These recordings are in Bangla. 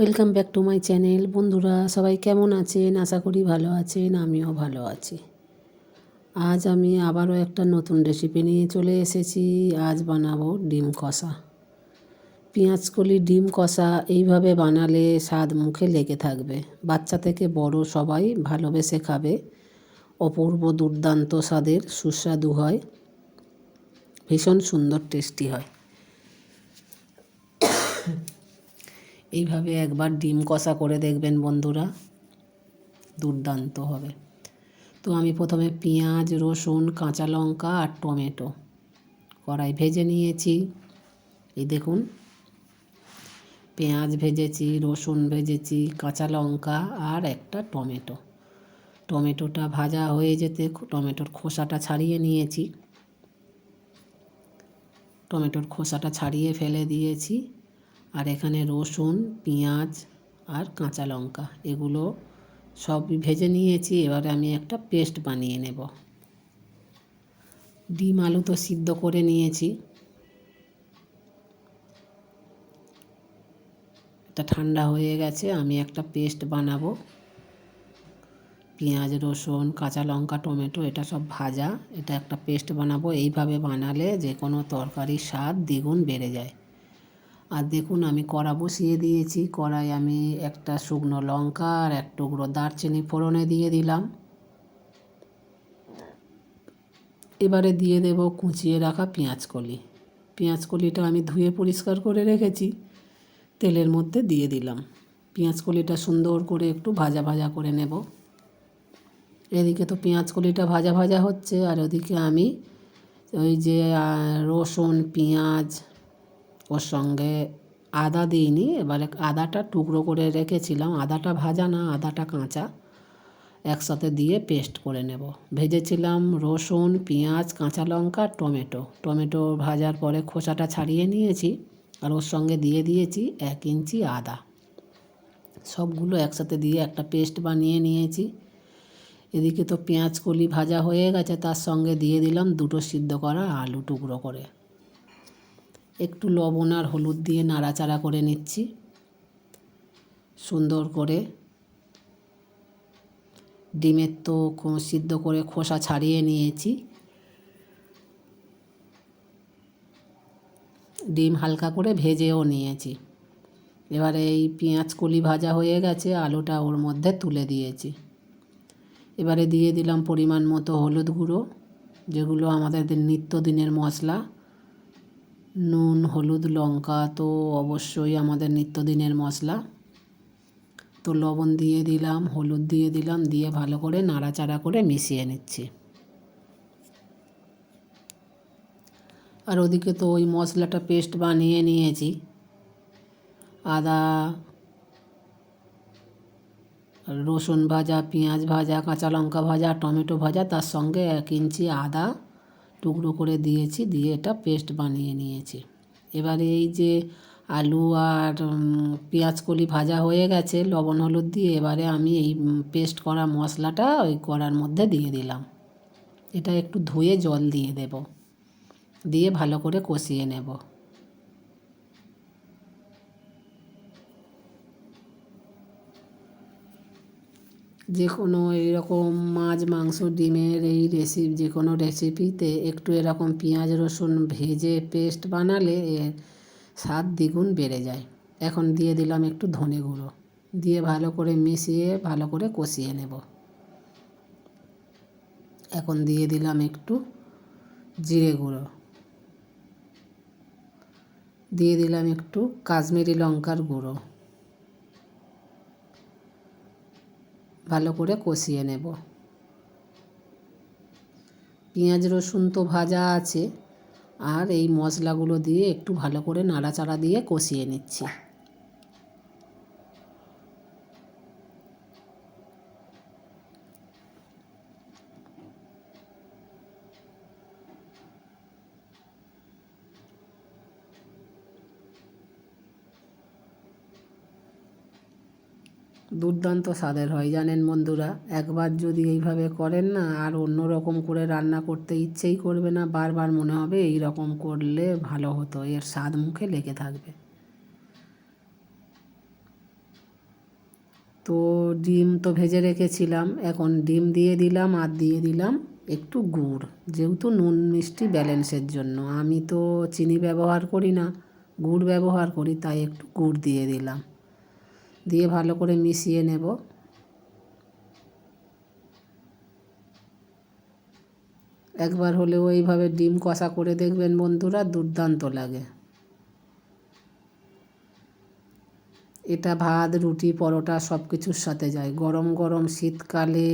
Welcome back to my channel বন্ধুরা, সবাই কেমন আছেন? আশা করি ভালো আছেন, আমিও ভালো আছি। আজ আমি আবারও একটা নতুন রেসিপি নিয়ে চলে এসেছি। আজ বানাবো ডিম কষা। কলি, ডিম কষা এইভাবে বানালে স্বাদ মুখে লেগে থাকবে। বাচ্চা থেকে বড় সবাই ভালোবেসে খাবে। অপূর্ব দুর্দান্ত স্বাদের সুস্বাদু হয়। ভীষণ সুন্দর টেস্টি হয়। এইভাবে একবার ডিম কষা করে দেখবেন বন্ধুরা, দুর্দান্ত হবে। তো আমি প্রথমে পেঁয়াজ, রসুন, কাঁচা লঙ্কা আর টমেটো কড়াই ভেজে নিয়েছি। এই দেখুন, পেঁয়াজ ভেজেছি, রসুন ভেজেছি, কাঁচা লঙ্কা আর একটা টমেটো। টমেটোটা ভাজা হয়ে যেতে টমেটোর খোসাটা ছাড়িয়ে নিয়েছি। টমেটোর খোসাটা ছাড়িয়ে ফেলে দিয়েছি। আর এখানে রসুন, পেঁয়াজ আর কাঁচা লঙ্কা, এগুলো সব ভেজে নিয়েছি। এবারে আমি একটা পেস্ট বানিয়ে নেব। ডিম আলু তো সিদ্ধ করে নিয়েছি। এটা ঠান্ডা হয়ে গেছে, আমি একটা পেস্ট বানাবো। পেঁয়াজ, রসুন, কাঁচা লঙ্কা, টমেটো, এটা সব ভাজা। এটা একটা পেস্ট বানাবো। এইভাবে বানালে যে কোনো তরকারির স্বাদ দ্বিগুণ বেড়ে যায়। আর দেখুন আমি কড়া বসিয়ে দিয়েছি কড়াই আমি একটা শুকনো লঙ্কা আর এক টুকরো দারচিনি ফোড়নে দিয়ে দিলাম। এবারে দিয়ে দেব কুচিয়ে রাখা পেঁয়াজ কলি। পেঁয়াজ কলিটা আমি ধুয়ে পরিষ্কার করে রেখেছি, তেলের মধ্যে দিয়ে দিলাম। পেঁয়াজ কলিটা সুন্দর করে একটু ভাজা ভাজা করে নেব। এদিকে তো পেঁয়াজ কলিটা ভাজা ভাজা হচ্ছে, আর ওদিকে আমি ওই যে রসুন, পেঁয়াজ ওর সঙ্গে আদা দিইনি, এবারে আদাটা টুকরো করে রেখেছিলাম। আদাটা ভাজা না, আদাটা কাঁচা। একসাথে দিয়ে পেস্ট করে নেব। ভেজেছিলাম রসুন, পেঁয়াজ, কাঁচা লঙ্কা, টমেটো। টমেটো ভাজার পরে খোসাটা ছাড়িয়ে নিয়েছি আর ওর সঙ্গে দিয়ে দিয়েছি এক ইঞ্চি আদা। সবগুলো একসাথে দিয়ে একটা পেস্ট বানিয়ে নিয়েছি। এদিকে তো পেঁয়াজ কলি ভাজা হয়ে গেছে, তার সঙ্গে দিয়ে দিলাম দুটো সিদ্ধ করা আলু টুকরো করে। একটু লবণ আর হলুদ দিয়ে নাড়াচাড়া করে নিচ্ছি। সুন্দর করে ডিমের তো সিদ্ধ করে খোসা ছাড়িয়ে নিয়েছি। ডিম হালকা করে ভেজেও নিয়েছি। এবারে এই পেঁয়াজ কলি ভাজা হয়ে গেছে, আলুটা ওর মধ্যে তুলে দিয়েছি। এবারে দিয়ে দিলাম পরিমাণ মতো হলুদ গুঁড়ো, যেগুলো আমাদের নিত্যদিনের মশলা। নুন, হলুদ, লঙ্কা, তো অবশ্যই আমাদের নিত্যদিনের মশলা। তো লবণ দিয়ে দিলাম, হলুদ দিয়ে দিলাম, দিয়ে ভালো করে নাড়াচাড়া করে মিশিয়ে নিচ্ছি। আর ওদিকে তো ওই মশলাটা পেস্ট বানিয়ে নিয়েছি। আদা, রসুন ভাজা, পেঁয়াজ ভাজা, কাঁচা লঙ্কা ভাজা, টমেটো ভাজা, তার সঙ্গে এক ইঞ্চি আদা। টুকরো করে দিয়েছি, দিয়ে এটা পেস্ট বানিয়ে নিয়েছি। এবারে এই যে আলু আর পেঁয়াজ কলি ভাজা হয়ে গেছে, লবণ, হলুদ দিয়ে এবারে আমি এই পেস্ট করা মশলাটা ওই কড়ার মধ্যে দিয়ে দিলাম। এটা একটু ধুয়ে জল দিয়ে দেব। দিয়ে ভালো করে কষিয়ে নেব। যে কোনো এরকম মাছ, মাংস, ডিমের এই রেসিপি যে কোনো রেসিপিতে একটু এরকম পেঁয়াজ, রসুন ভেজে পেস্ট বানালে এর স্বাদ দ্বিগুণ বেড়ে যায়। এখন দিয়ে দিলাম একটু ধনে গুঁড়ো। দিয়ে ভালো করে মিশিয়ে, ভালো করে কষিয়ে নেব। এখন দিয়ে দিলাম একটু জিরে গুঁড়ো। দিয়ে দিলাম একটু কাশ্মীরি লঙ্কার গুঁড়ো। ভালো করে কষিয়ে নেব। পেঁয়াজ, রসুন তো ভাজা আছে, আর এই মশলাগুলো দিয়ে একটু ভালো করে নাড়াচাড়া দিয়ে কষিয়ে নিচ্ছি। দুর্দান্ত স্বাদের হয়, জানেন বন্ধুরা। একবার যদি এইভাবে করেন না, আর অন্য রকম করে রান্না করতে ইচ্ছেই করবে না, বারবার মনে হবে এই রকম করলে ভালো হতো, এর স্বাদ মুখে লেগে থাকবে। তো ডিম তো ভেজে রেখেছিলাম, এখন ডিম দিয়ে দিলাম আর দিয়ে দিলাম একটু গুড়, যেহেতু নুন মিষ্টি ব্যালেন্সের জন্য। আমি তো চিনি ব্যবহার করি না, গুড় ব্যবহার করি, তাই একটু গুড় দিয়ে দিলাম। দিয়ে ভালো করে মিশিয়ে নেব। একবার হলেও এইভাবে ডিম কষা করে দেখবেন বন্ধুরা দুর্দান্ত লাগে। এটা ভাত, রুটি, পরোটা সব কিছুর সাথে যায়। গরম গরম শীতকালে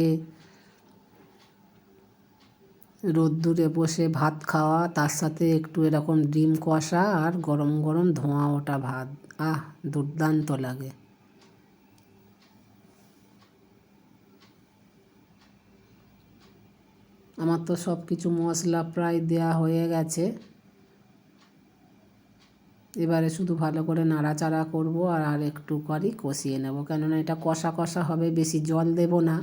রোদ্দুরে বসে ভাত খাওয়া, তার সাথে একটু এরকম ডিম কষা আর গরম গরম ধোঁয়া ওটা ভাত। আহ, দুর্দান্ত লাগে। আমার তো সব কিছু মশলা প্রায় দেয়া হয়ে গেছে। এবারে শুধু ভালো করে নাড়াচাড়া করব আর আর একটু করি কষিয়ে নেব। কেননা এটা কষা কষা হবে, বেশি জল দেব না।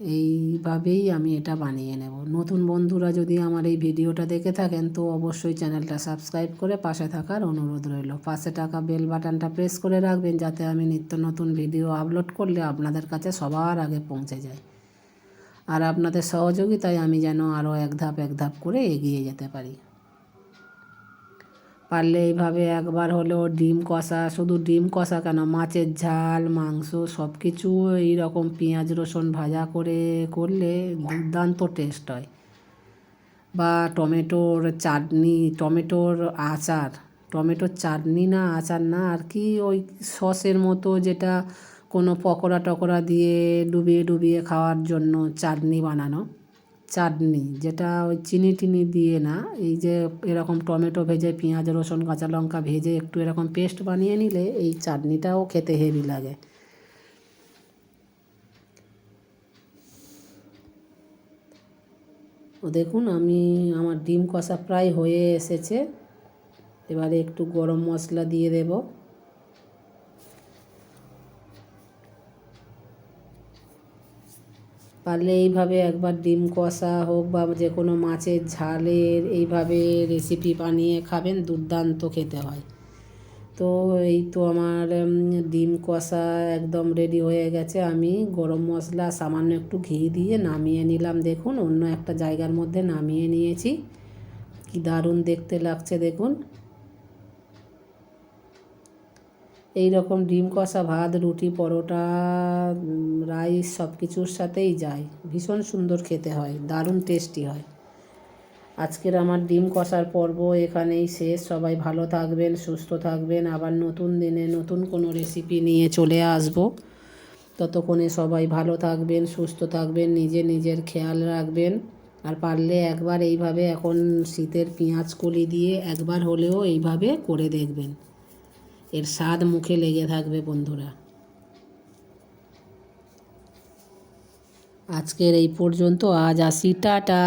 এইভাবেই আমি এটা বানিয়ে নেব। নতুন বন্ধুরা যদি আমার এই ভিডিওটা দেখে থাকেন, তো অবশ্যই চ্যানেলটা সাবস্ক্রাইব করে পাশে থাকার অনুরোধ রইল। পাশে টাকা বেল বাটনটা প্রেস করে রাখবেন, যাতে আমি নিত্য নতুন ভিডিও আপলোড করলে আপনাদের কাছে সবার আগে পৌঁছে যায়। আর আপনাদের সহযোগিতায় আমি যেন আরও এক ধাপ এক ধাপ করে এগিয়ে যেতে পারি। পারলে এইভাবে একবার হলেও ডিম কষা, শুধু ডিম কষা কেন? মাছের ঝাল, মাংস সব কিছু এইরকম পেঁয়াজ, রসুন ভাজা করে করলে দুর্দান্ত টেস্ট হয়। বা টমেটোর চাটনি, টমেটোর আচার, টমেটোর চাটনি না, আচার না, আর কি ওই সসের মতো যেটা কোনো পকোড়া টকোড়া দিয়ে ডুবিয়ে ডুবিয়ে খাওয়ার জন্য চাটনি বানানো। চাটনি, যেটা ওই চিনি টিনি দিয়ে না, এই যে এরকম টমেটো ভেজে, পেঁয়াজ, রসুন, কাঁচা লঙ্কা ভেজে একটু এরকম পেস্ট বানিয়ে নিলে এই চাটনিটাও খেতে হেভি লাগে। ও দেখুন, আমি, আমার ডিম কষা প্রায় হয়ে এসেছে। এবারে একটু গরম মশলা দিয়ে দেবো। পারলে এইভাবে একবার ডিম কষা হোক বা যে কোনো মাছের ঝালের এইভাবে রেসিপি বানিয়ে খাবেন, দুর্দান্ত খেতে হয়। তো এই তো আমার ডিম কষা একদম রেডি হয়ে গেছে। আমি গরম মশলা সামান্য একটু ঘি দিয়ে নামিয়ে নিলাম। দেখুন, অন্য একটা জায়গার মধ্যে নামিয়ে নিয়েছি। কি দারুণ দেখতে লাগছে, দেখুন। এই রকম ডিম কষা ভাত, রুটি, পরোটা রাইস সব কিছুর সাথেই যায়। ভীষণ সুন্দর খেতে হয়, দারুণ টেস্টি হয়। আজকের আমার ডিম কষার পর্ব এখানেই শেষ। সবাই ভালো থাকবেন, সুস্থ থাকবেন। আবার নতুন দিনে নতুন কোনো রেসিপি নিয়ে চলে আসব। ততক্ষণে সবাই ভালো থাকবেন, সুস্থ থাকবেন, নিজে নিজের খেয়াল রাখবেন। আর পারলে একবার এইভাবে এখন শীতের পেঁয়াজ কলি দিয়ে একবার হলেও এইভাবে করে দেখবেন। এর স্বাদ মুখে লেগে থাকবে বন্ধুরা। আজকের এই পর্যন্ত আজ আসি টাটা।